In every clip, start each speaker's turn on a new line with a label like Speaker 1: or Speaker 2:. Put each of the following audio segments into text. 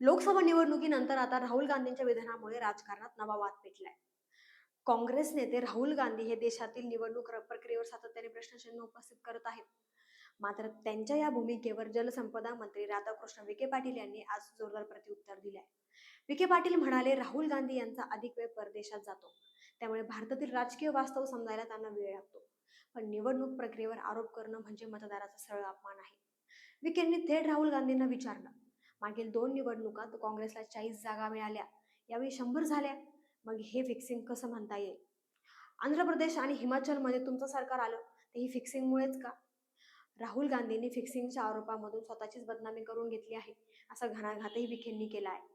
Speaker 1: लोकसभा निवडणुकीनंतर आता राहुल गांधींच्या विधानामुळे राजकारणात नवा वाद पेटलाय. काँग्रेस नेते राहुल गांधी हे देशातील निवडणूक प्रक्रियेवर सातत्याने प्रश्नचिन्ह उपस्थित करत आहेत. मात्र त्यांच्या या भूमिकेवर जलसंपदा मंत्री राधाकृष्ण विखे पाटील यांनी आज जोरदार प्रत्युत्तर दिलंय. विखे पाटील म्हणाले राहुल गांधी यांचा अधिक वेळ परदेशात जातो. त्यामुळे भारतातील राजकीय वास्तव समजायला त्यांना वेळ लागतो. पण निवडणूक प्रक्रियेवर आरोप करणं म्हणजे मतदाराचा सरळ अपमान आहे. विखेंनी थेट राहुल गांधींना विचारलं मागील दोन निवडणुकात काँग्रेसला चाळीस जागा मिळाल्या. यावेळी शंभर झाल्या. मग हे फिक्सिंग कसं म्हणता येईल? आंध्र प्रदेश आणि हिमाचलमध्ये तुमचं सरकार आलं ते ही फिक्सिंगमुळेच का? राहुल गांधींनी फिक्सिंगच्या आरोपामधून स्वतःचीच बदनामी करून घेतली आहे असा घणाघातही विखेंनी केला आहे.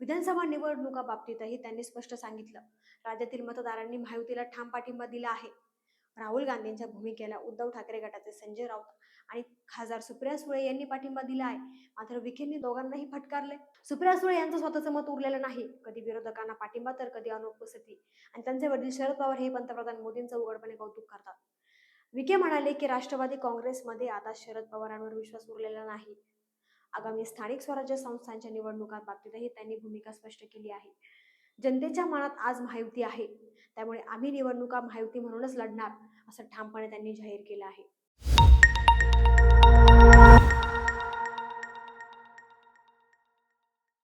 Speaker 1: विधानसभा निवडणुका बाबतीतही त्यांनी स्पष्ट सांगितलं. राज्यातील मतदारांनी महायुतीला ठाम पाठिंबा दिला आहे. राहुल गांधींच्या भूमिकेला उद्धव ठाकरे गटाचे संजय राऊत आणि खासदार सुप्रिया सुळे यांनी पाठिंबा दिला आहे. मात्र विखेंनी दोघांनाही फटकारले. सुप्रिया सुळे यांचं स्वतःचं मत उरलेलं नाही. कधी विरोधकांना पाठिंबा तर कधी अनुपस्थिती. आणि त्यांचे वडील शरद पवार हे पंतप्रधान मोदींचं उघडपणे कौतुक करतात. विखे म्हणाले की राष्ट्रवादी काँग्रेसमध्ये आता शरद पवारांवर विश्वास उरलेला नाही. आगामी स्थानिक स्वराज्य संस्थांच्या निवडणुकांबाबतीतही त्यांनी भूमिका स्पष्ट केली आहे. जनतेच्या मनात आज महायुती आहे. त्यामुळे आम्ही निवडणुका महायुती म्हणूनच लढणार असं ठामपणे त्यांनी जाहीर केलं आहे.